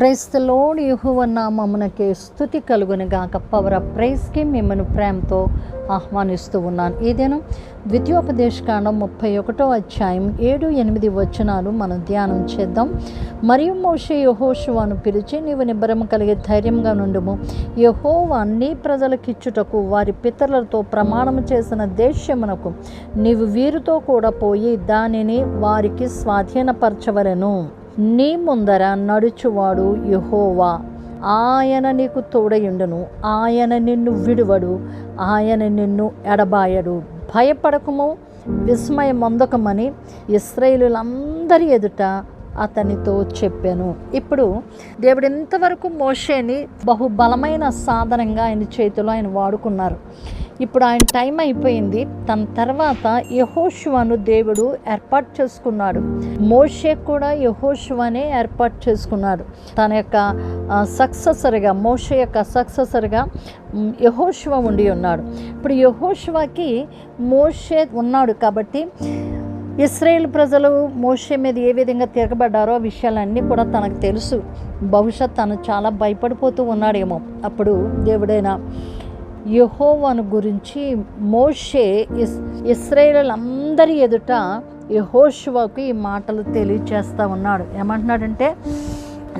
క్రైస్తలోని యహోవ స్థుతి కలుగునగాక power of ప్రైజ్కి మిమ్మల్ని ప్రేమతో ఆహ్వానిస్తూ ఉన్నాను. ఏదైనా ద్వితీయోపదేశకాండం ముప్పై ఒకటో అధ్యాయం ఏడు ఎనిమిది వచనాలు మనం ధ్యానం చేద్దాం. మరియు మోషే యహోషువాను పిలిచి నీవు నిబ్బరము కలిగి ధైర్యంగా నుండుము. యహోవా నీ ప్రజలకిచ్చుటకు వారి పితరులతో ప్రమాణం చేసిన దేశమునకు నీవు వీరితో కూడా పోయి దానిని వారికి స్వాధీనపరచవలెను. నీ ముందర నడుచువాడు యహోవా. ఆయన నీకు తోడయుండును. ఆయన నిన్ను విడువడు. ఆయన నిన్ను ఎడబాయడు. భయపడకము విస్మయమందకమని ఇస్రాయిలులందరి ఎదుట అతనితో చెప్పాను. ఇప్పుడు దేవుడు ఇంతవరకు మోషేని బహుబలమైన సాధనంగా ఆయన చేతిలో ఆయన వాడుకున్నారు. ఇప్పుడు ఆయన టైం అయిపోయింది. తన తర్వాత యహోశివాను దేవుడు ఏర్పాటు చేసుకున్నాడు. మోషే కూడా యహోశివానే ఏర్పాటు చేసుకున్నాడు. తన యొక్క సక్సెసర్గా మోషే యొక్క సక్సెసర్గా యహోశివ ఉండి ఉన్నాడు. ఇప్పుడు యహోశువకి మోషే ఉన్నాడు కాబట్టి ఇస్రాయేల్ ప్రజలు మోషే మీద ఏ విధంగా తిరగబడ్డారో ఆ విషయాలన్నీ కూడా తనకు తెలుసు. బహుశా తను చాలా భయపడిపోతూ ఉన్నాడేమో. అప్పుడు దేవుడైనా యహోవాను గురించి మోషే ఇస్ ఇస్రాయేలందరి ఎదుట యహోషువకు ఈ మాటలు తెలియచేస్తూ ఉన్నాడు. ఏమంటున్నాడంటే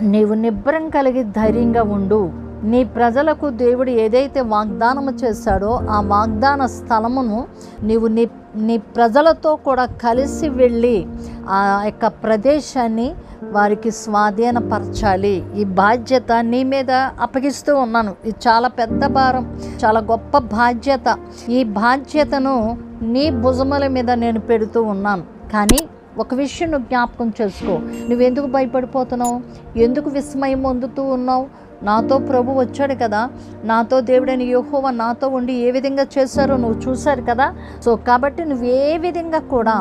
నీవు నిబ్బరం కలిగి ధైర్యంగా ఉండు. నీ ప్రజలకు దేవుడు ఏదైతే వాగ్దానము చేశాడో ఆ వాగ్దాన స్థలమును నీవు నీ నీ ప్రజలతో కూడా కలిసి వెళ్ళి ఆ యొక్క ప్రదేశాన్ని వారికి స్వాధీనపరచాలి. ఈ బాధ్యత నీ మీద అప్పగిస్తూ ఉన్నాను. ఇది చాలా పెద్ద భారం చాలా గొప్ప బాధ్యత. ఈ బాధ్యతను నీ భుజముల మీద నేను పెడుతూ ఉన్నాను. కానీ ఒక విషయం నువ్వు జ్ఞాపకం చేసుకో. నువ్వెందుకు భయపడిపోతున్నావు? ఎందుకు విస్మయం పొందుతూ ఉన్నావు? నాతో ప్రభు వచ్చాడు కదా నాతో దేవుడైన యోహోవ నాతో ఉండి ఏ విధంగా చేశారో నువ్వు చూశారు కదా. సో కాబట్టి నువ్వు ఏ విధంగా కూడా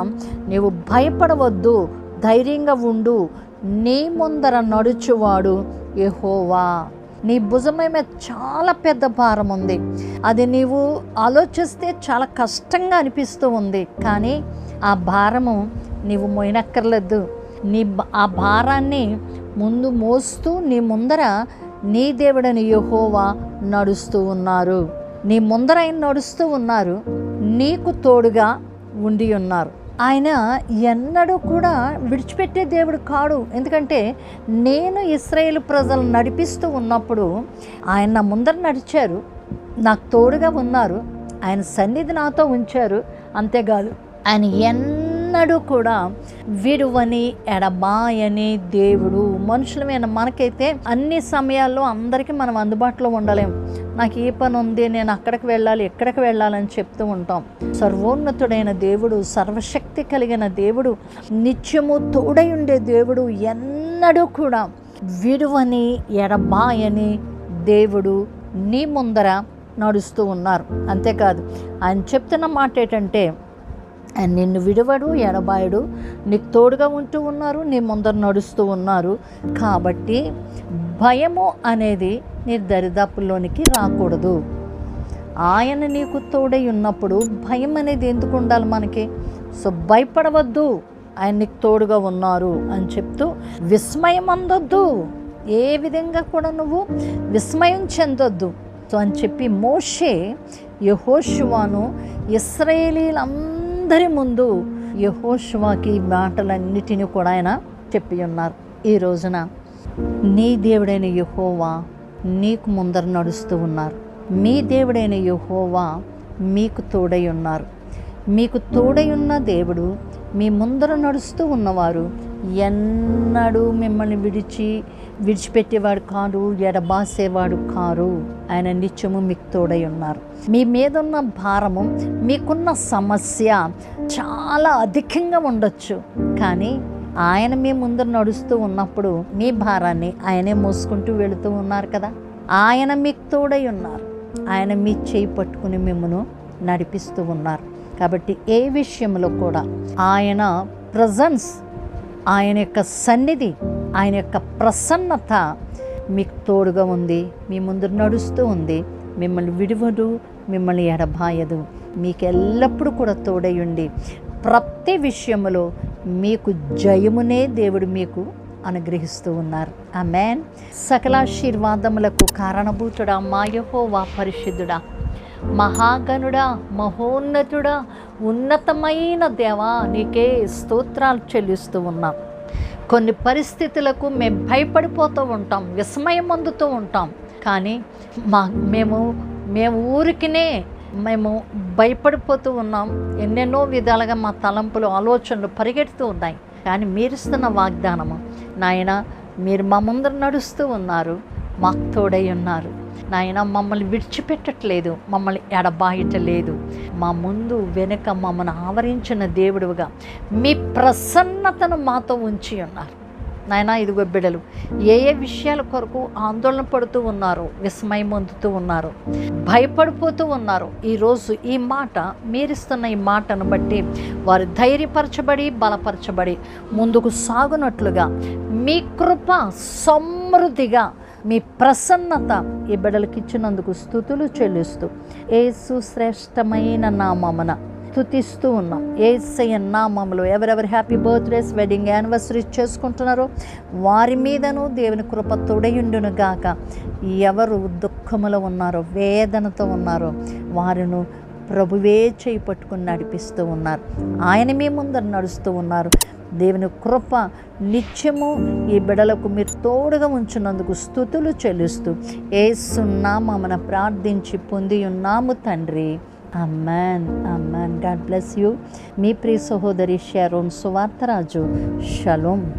నువ్వు భయపడవద్దు ధైర్యంగా ఉండు నీ ముందర నడుచువాడు యహోవా. నీ భుజమే మీద చాలా పెద్ద భారం ఉంది. అది నీవు ఆలోచిస్తే చాలా కష్టంగా అనిపిస్తూ ఉంది. కానీ ఆ భారము నీవు మోయనక్కర్లేదు నీ ఆ భారాన్ని ముందు మోస్తూ నీ ముందర నీ దేవుడని యహోవా నడుస్తూ ఉన్నారు. నీ ముందర ఆయన నడుస్తూ ఉన్నారు. నీకు తోడుగా ఉండి ఉన్నారు. ఆయన ఎన్నడూ కూడా విడిచిపెట్టే దేవుడు కాడు. ఎందుకంటే నేను ఇస్రాయేల్ ప్రజలు నడిపిస్తూ ఉన్నప్పుడు ఆయన నా ముందర నడిచారు. నాకు తోడుగా ఉన్నారు. ఆయన సన్నిధి నాతో ఉంచారు. అంతేకాదు ఆయన ఎన్నడూ కూడా విడువని ఎడబాయని దేవుడు. మనుషులమైన మనకైతే అన్ని సమయాల్లో అందరికీ మనం అందుబాటులో ఉండలేం. నాకు ఏ పని ఉంది నేను అక్కడికి వెళ్ళాలి ఎక్కడికి వెళ్ళాలని చెప్తూ ఉంటాం. సర్వోన్నతుడైన దేవుడు సర్వశక్తి కలిగిన దేవుడు నిత్యము తోడై ఉండే దేవుడు ఎన్నడూ కూడా విడువని ఎడబాయని దేవుడు నీ ముందర నడుస్తూ ఉన్నారు. అంతేకాదు ఆయన చెప్తున్న మాట ఏంటంటే నిన్ను విడవడు ఎడబాయడు. నీకు తోడుగా ఉంటూ ఉన్నారు నీ ముందర నడుస్తూ ఉన్నారు. కాబట్టి భయము అనేది నీ దరిదాపుల్లోనికి రాకూడదు. ఆయన నీకు తోడై ఉన్నప్పుడు భయం అనేది ఎందుకు ఉండాలి మనకి? సో భయపడవద్దు. ఆయన నీకు తోడుగా ఉన్నారు అని చెప్తూ విస్మయం అందొద్దు. ఏ విధంగా కూడా నువ్వు విస్మయం చెందొద్దు. సో అని చెప్పి మోషే యహోషువాను ఇస్రాయేలీలందరూ ముందు యహోషువాకి మాటలన్నిటినీ కూడా ఆయన చెప్పి ఉన్నారు. ఈ రోజున నీ దేవుడైన యహోవా నీకు ముందర నడుస్తూ ఉన్నారు. మీ దేవుడైన యహోవా మీకు తోడై ఉన్నారు. మీకు తోడై ఉన్న దేవుడు మీ ముందర నడుస్తూ ఉన్నవారు ఎన్నడూ మిమ్మల్ని విడిచి విడిచిపెట్టేవాడు కాదు ఎడబాసేవాడు కారు. ఆయన నిత్యము మీకు తోడై ఉన్నారు. మీ మీద ఉన్న భారము మీకున్న సమస్య చాలా అధికంగా ఉండొచ్చు. కానీ ఆయన మీ ముందర నడుస్తూ ఉన్నప్పుడు మీ భారాన్ని ఆయనే మోసుకుంటూ వెళుతూ ఉన్నారు కదా. ఆయన మీకు తోడై ఉన్నారు. ఆయన మీ చేయి పట్టుకుని మిమ్మను నడిపిస్తూ ఉన్నారు. కాబట్టి ఏ విషయంలో కూడా ఆయన ప్రజెన్స్ ఆయన యొక్క సన్నిధి ఆయన యొక్క ప్రసన్నత మీకు తోడుగా ఉంది మీ ముందు నడుస్తూ ఉంది మిమ్మల్ని విడివడు మిమ్మల్ని ఎడబాయదు. మీకు ఎల్లప్పుడూ కూడా తోడై ప్రతి విషయంలో మీకు జయమునే దేవుడు మీకు అనుగ్రహిస్తూ ఉన్నారు. ఆ మ్యాన్ సకలాశీర్వాదములకు కారణభూతుడా మాయహోవా పరిశుద్ధుడా మహాగణుడా మహోన్నతుడా ఉన్నతమైన దేవా నీకే స్తోత్రాలు చెల్లిస్తూ ఉన్నాం. కొన్ని పరిస్థితులకు మేము భయపడిపోతూ ఉంటాం విస్మయం అందుతూ ఉంటాం. కానీ మా మేము మేము ఊరికినే మేము భయపడిపోతూ ఉన్నాం. ఎన్నెన్నో విధాలుగా మా తలంపులు ఆలోచనలు పరిగెడుతూ ఉన్నాయి. కానీ మీరిస్తున్న వాగ్దానము నాయన మీరు మా ముందర నడుస్తూ ఉన్నారు మాకు తోడై ఉన్నారు. నాయన మమ్మల్ని విడిచిపెట్టట్లేదు మమ్మల్ని ఎడబాయటలేదు. మా ముందు వెనుక మమ్మల్ని ఆవరించిన దేవుడుగా మీ ప్రసన్నతను మాతో ఉంచి ఉన్నారు. నాయన ఇదిగో బిడ్డలు ఏ ఏ విషయాల కొరకు ఆందోళన పడుతూ ఉన్నారు విస్మయం పొందుతూ ఉన్నారు భయపడిపోతూ ఉన్నారు ఈరోజు ఈ మాట మీరిస్తున్న ఈ మాటను బట్టి వారు ధైర్యపరచబడి బలపరచబడి ముందుకు సాగునట్లుగా మీ కృప సమృద్ధిగా మీ ప్రసన్నత ఈ బిడ్డలకి ఇచ్చినందుకు స్థుతులు చెల్లిస్తూ ఏసు శ్రేష్టమైన నామమున స్థుతిస్తూ ఉన్నాం. ఏసయ్య నామములు ఎవరెవరు హ్యాపీ బర్త్డేస్ వెడ్డింగ్ యానివర్సరీ చేసుకుంటున్నారో వారి మీదను దేవుని కృప తొడయుండును గాక. ఎవరు దుఃఖములో ఉన్నారో వేదనతో ఉన్నారో వారిను ప్రభువే చేయి పట్టుకుని నడిపిస్తూ ఉన్నారు. ఆయన మీ ముందర నడుస్తూ ఉన్నారు. దేవుని కృప నిత్యము ఈ బిడలకు మీరు తోడుగా ఉంచినందుకు స్థుతులు చెల్లిస్తూ ఏసున్నామన ప్రార్థించి పొంది ఉన్నాము తండ్రి. Amen amen God bless you. మీ ప్రియ సహోదరి షారోన్ సువార్తరాజు. షలోమ్